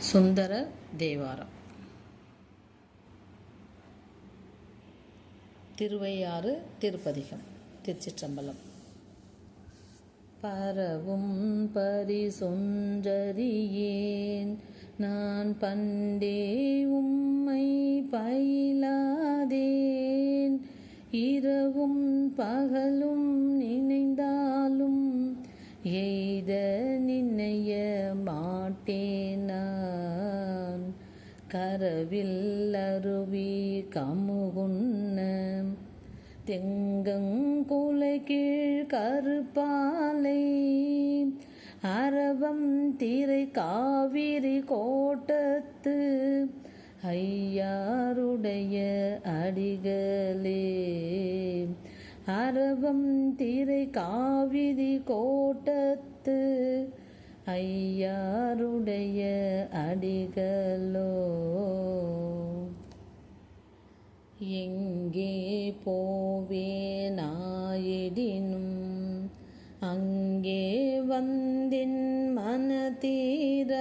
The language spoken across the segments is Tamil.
சுந்தர தேவாரம். திருவையாறு திருப்பதிகம் திருச்சிற்றம்பலம். பரவும் பரிசொன்றறியேன் நான் பண்டே உம்மை பயிலாதேன். இரவும் பகலும் வில்லருவி கமுகுன்ன தெங்கங்குலை கீழ் கருப்பாலை. அரவம் திரை காவிரி கோட்டத்து. ஐயாருடைய அடிகளே. அரவம் திரை காவிரி கோட்டத்து. ஐயாருடைய அடிகளோ? எங்கே போவேனாயிடினும் அங்கே வந்தின் மனதீர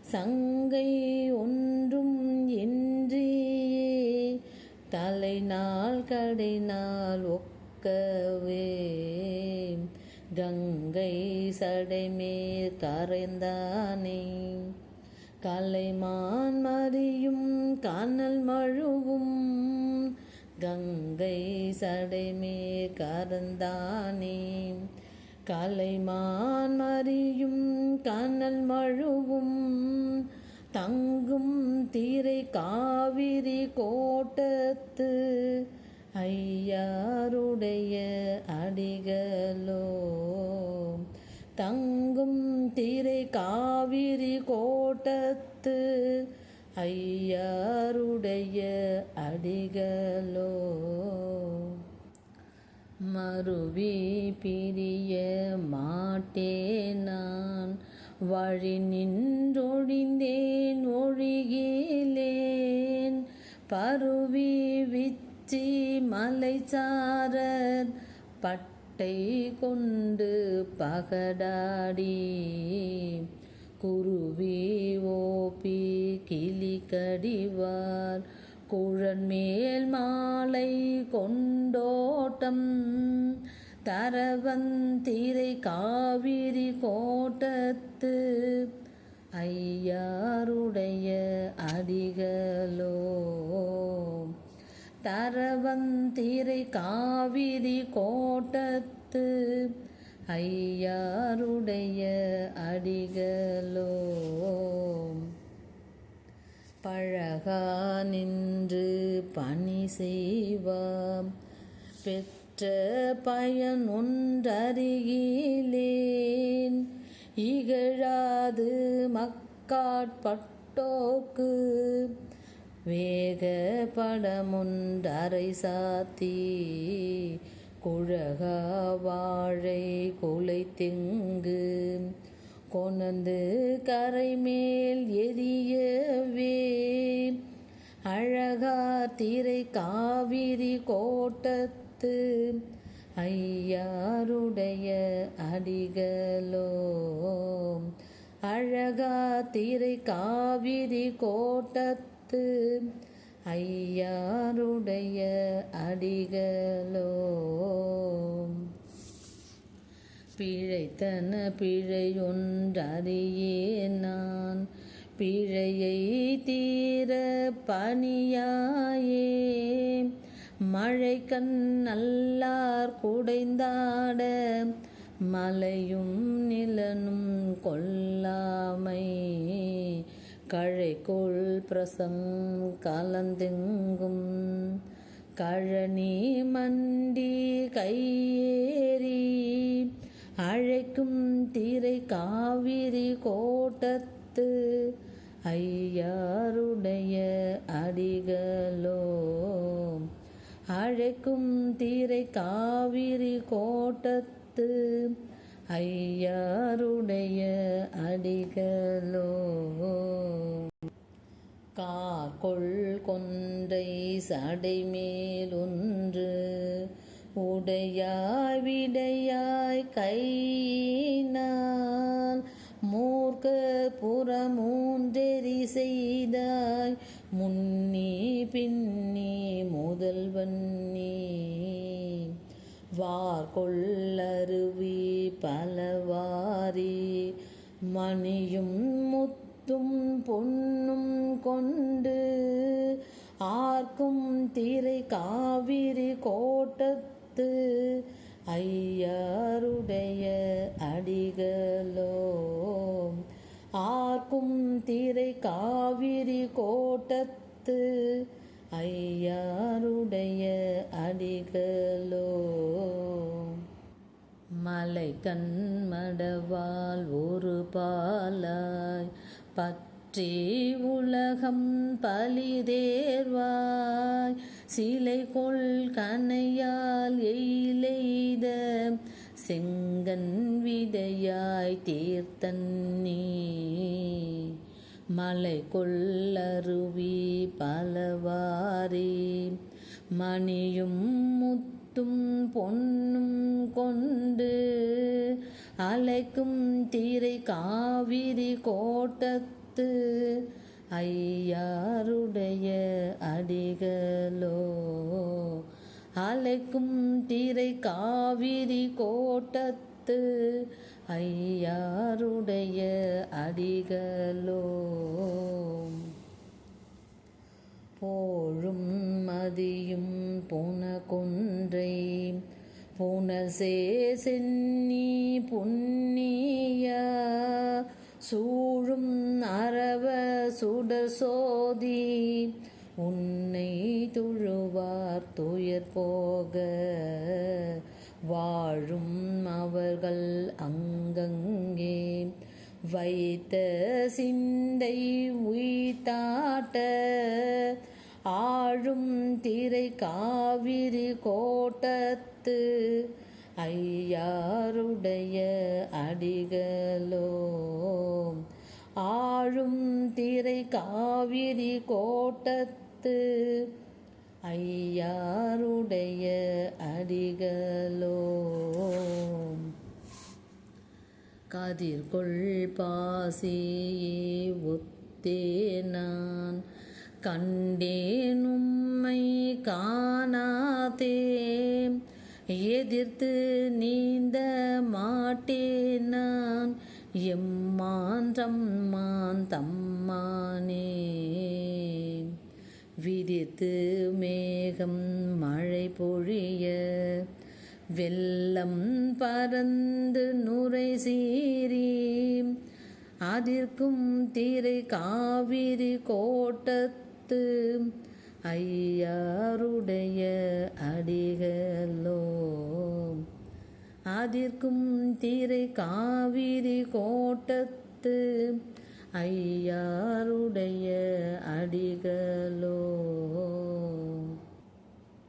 சங்கை ஒன்றும் இன்றியே தலைநாள் கடைநாள் ஒக்கவே. கங்கை சடைமேல் கரைந்தானே. கலைமான் மறியும் கனல் மழுவும் கங்கை சடைமே கரந்தானே. கலைமான் மறியும் கனல் மழுவும் தங்கும் தீரை காவிரி கோட்டத்து ஐயாருடைய அடிகளோ தங்கும் திரை காவிரி கோட்டத்து ஐயாருடைய அடிகளோ. மறுவி பிரிய மாட்டே நான் வழி நின்றொழிந்தேன் ஒழிகிலேன் பருவி வித் உச்சி மலை சாரர் பட்டை கொண்டு பகடாடி. குருவி ஓபி கிளி கடிவார் குழன்மேல் மாலை கொண்டோட்டம். தரவந்திரை காவிரி கோட்டத்து. ஐயாருடைய அடிகளோ தரவந்திரை காவிரி கோட்டத்து ஐயாருடைய அடிகளோ. பழகா நின்று பணி செய்வாம். பெற்ற பயன் ஒன்றருகிலேன். இகழாது மக்காட்பட்டோக்கு. வேக படமுண்டரை சாத்தி குழகா வாழை கொலை தெங்கு கொணந்து கரை மேல் எரியவே அழகா திரை காவிரி கோட்டத்து. ஐயாருடைய அடிகளோ அழகா திரை காவிரி கோட்டத்து. ஐயாருடைய அடிகளோ. பிழைத்தன பிழையொன்றறியே நான் பிழையை தீர பணியாயே. மழை கண் நல்லார் குடைந்தாட மலையும் நிலனும் கொல்லாமை கழைக்குள் பிரசம் கலந்தெங்கும். கழனி மண்டி கையேறி அழைக்கும் திரை காவிரி கோட்டத்து ஐயாருடைய அடிகளோ. அழைக்கும் தீரை காவிரி கோட்டத்து ஐயாருடைய அடிகளோ. காக்கொள் கொன்றை சடைமேலொன்று உடையாய் விடையாய் கையினால் மூர்க்க புறமூன்றெறி செய்தாய் முன்னி பின்னி முதல்வன் நீ. வார்கொள்ளருவி பலவாரி மணியும் முத்தும் பொன்னும் கொண்டு ஆர்க்கும் திரை காவிரி கோட்டத்து ஐயாருடைய அடிகளோ ஆர்க்கும் திரை காவிரி கோட்டத்து ஐயாருடைய அடிகளோ மலை கண்மடவால் ஒரு பாலாய் பற்றி உலகம் பலிதேர்வாய். சிலை கொள் கனையால் எயிலெய்த செங்கன் விதையாய் தீர்த்தன்னீ மலை கொள்ளருவி பலவாரி மணியும் முத்தும் பொன்னும் கொண்டு அலைக்கும் தீரை காவிரி கோட்டத்து ஐயாருடைய அடிகளோ? அலைக்கும் தீரை காவிரி கோட்டத்து ஐயாருடைய அடிகளோ? போழும் மதியும் புன புனசே சென்னி புண்ணியா சூழும் அரவ சுடசோதி உன்னை துழுவார் துயர் போக. வாழும் அவர்கள் அங்கங்கே. வைத்த சிந்தை உய்தாட்ட ஆழும் திரை காவிரி கோட்டத்து ஐயாருடைய அடிகளோ ஆழும் திரை காவிரி கோட்டத்து ஐயாருடைய அடிகளோ கதிர்கொள் பாசியே ஒத்தே நான் கண்டேனும்மை காணாதே. எதிர்த்து நீந்த மாட்டேன் நான். எம்மான் மான் தம்மானே. விதித்து மேகம் மழை பொழிய. வெள்ளம் பறந்து நுரை சீறி அதிர்க்கும் திரை காவிரி கோட்டத்து. ஐயாருடைய அடிகளோ அதிர்க்கும் திரை காவிரி கோட்டத்து ஐயாருடைய அடிகளோ.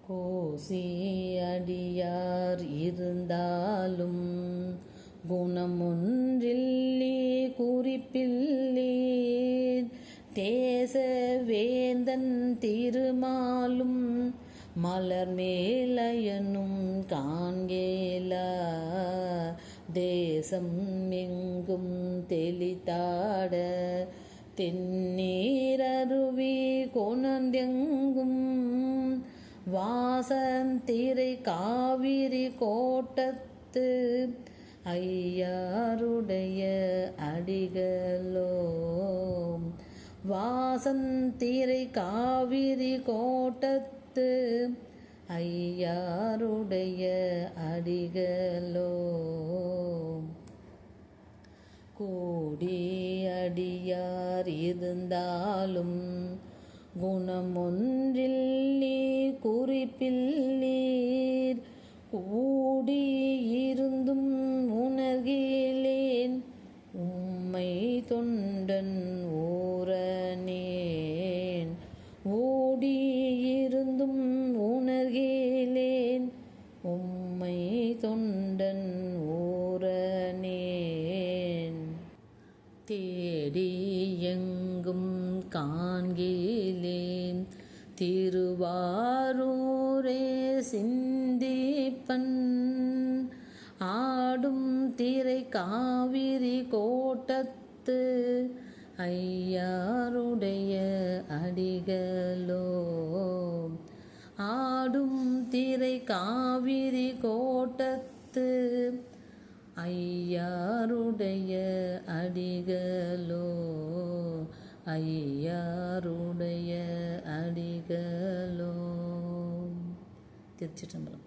கோசி அடியார் இருந்தாலும் குணமொன்றில்லி குறிப்பில்லீர். தேச வேந்தன் திருமாலும் மலர் மேலயனும் காண்கேலா. தேசம் எங்கும் தெளித்தாட. தென்னீரருவி கொணர்ந்தெங்கும். வாசந்திரை காவிரி கோட்டத்து. ஐயாருடைய அடிகளோ. வாசந்திரை காவிரி கோட்டத்து. வைத்து ஐயாருடைய அடிகளோ. கோடி அடியார் இருந்தாலும் குணமொன்றில்லி குறிப்பில்லீர். கூடியிருந்தும் உணர்கிலேன் உம்மை தொன் எங்கும் காண்கிலேன் திருவாரூரே சிந்திப்பன் ஆடும் திரை காவிரி கோட்டத்து. ஐயாருடைய அடிகளோ. ஆடும் திரை காவிரி கோட்டத்து. ஐயாருடைய அடிகளோ. ஐயாருடைய அடிகளோ திருச்சிற்றம்பலம்.